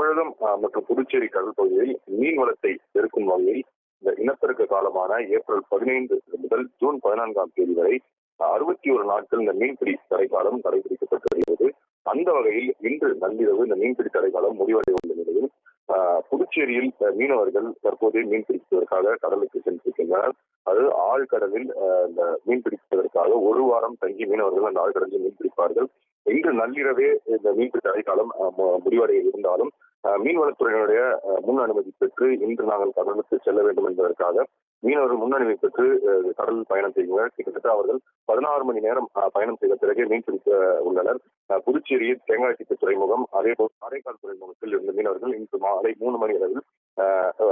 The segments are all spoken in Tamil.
தமிழகம் மற்றும் புதுச்சேரி கடல் பகுதியில் மீன் வளத்தை பெருக்கும் வகையில் இந்த இனப்பெருக்க காலமான ஏப்ரல் பதினைந்து முதல் ஜூன் பதினான்காம் தேதி வரை அறுபத்தி ஒரு நாட்கள் இந்த மீன்பிடி தடைக்காலம் கடைபிடிக்கப்பட்டு வருகிறது அந்த வகையில் இன்று நள்ளிரவு இந்த மீன்பிடி தடைக்காலம் முடிவடைய நிலையில் ஆஹ், புதுச்சேரியில் மீனவர்கள் தற்போது மீன் பிடிப்பதற்காக கடலுக்கு சென்றிருக்கின்றனர். அது ஆழ்கடலில் இந்த மீன் பிடிப்பதற்காக ஒரு வாரம் தங்கி மீனவர்கள் அந்த ஆழ்கடலில் மீன் பிடிப்பார்கள். இன்று நள்ளிரவே இந்த மீன்பிடி தடைக்காலம் முடிவடைய இருந்தாலும் மீன்வளத்துறையினுடைய முன் அனுமதி பெற்று இன்று நாங்கள் கடலுக்கு செல்ல வேண்டும் என்பதற்காக மீனவர்கள் முன் அனுமதி பெற்று கடல் கடலில் பயணம் செய்கின்றனர் கிட்டத்தட்ட அவர்கள் பதினாறு மணி நேரம் பயணம் செய்த பிறகே மீன் பிடிக்க உள்ளனர். புதுச்சேரியில் தேங்காய்த்திட்டு துறைமுகம் அதே போல் காரைக்கால் துறைமுகத்தில் இருந்த மீனவர்கள் இன்று மாலை மூணு மணி அளவில்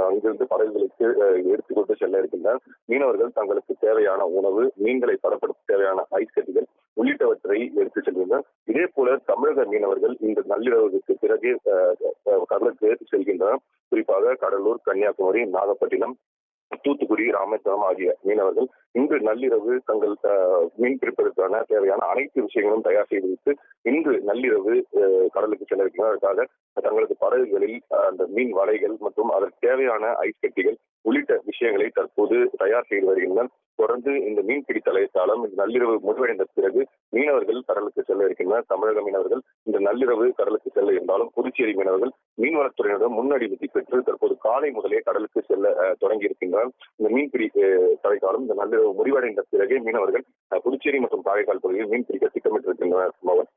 அங்கிருந்து படகுகளுக்கு எடுத்துக்கொண்டு செல்ல இருக்கின்றனர். மீனவர்கள் தங்களுக்கு தேவையான உணவு மீன்களை பதப்படுத்த தேவையான ஐஸ் கட்டிகள் உள்ளிட்டவற்றை எடுத்து செல்கின்றனர். இதே போல தமிழக மீனவர்கள் இந்த நள்ளிரவுக்கு பிறகு கடலுக்கு செல்கின்றனர். குறிப்பாக கடலூர் கன்னியாகுமரி நாகப்பட்டினம் தூத்துக்குடி ராமேஸ்வரம் ஆகிய மீனவர்கள் இன்று நள்ளிரவு தங்கள் மீன் பிடிப்பதற்கான தேவையான அனைத்து விஷயங்களும் தயார் செய்து வைத்து இன்று நள்ளிரவு கடலுக்கு செல்ல இருக்கிறார் அதற்காக தங்களது படகுகளில் அந்த மீன் வலைகள் மற்றும் அதற்கு தேவையான ஐஸ் கட்டிகள் உள்ளிட்ட விஷயங்களை தற்போது தயார் செய்து வருகின்றனர். தொடர்ந்து இந்த மீன்பிடி தலைத்தாளம் இந்த நள்ளிரவு முடிவடைந்த பிறகு மீனவர்கள் கடலுக்கு செல்ல இருக்கின்றனர். தமிழக மீனவர்கள் இந்த நள்ளிரவு கடலுக்கு செல்ல இருந்தாலும் புதுச்சேரி மீனவர்கள் மீன்வளத்துறையினரிடம் முன்னடிமதி பெற்று தற்போது காலை முதலே கடலுக்கு செல்ல தொடங்கி இருக்கின்றனர் இந்த மீன்பிடி அஹ், இந்த நள்ளிரவு முடிவடைந்த பிறகே மீனவர்கள் புதுச்சேரி மற்றும் காரைக்கால் பகுதியில் மீன் பிடிக்க திட்டமிட்டிருக்கின்றனர். மோகன்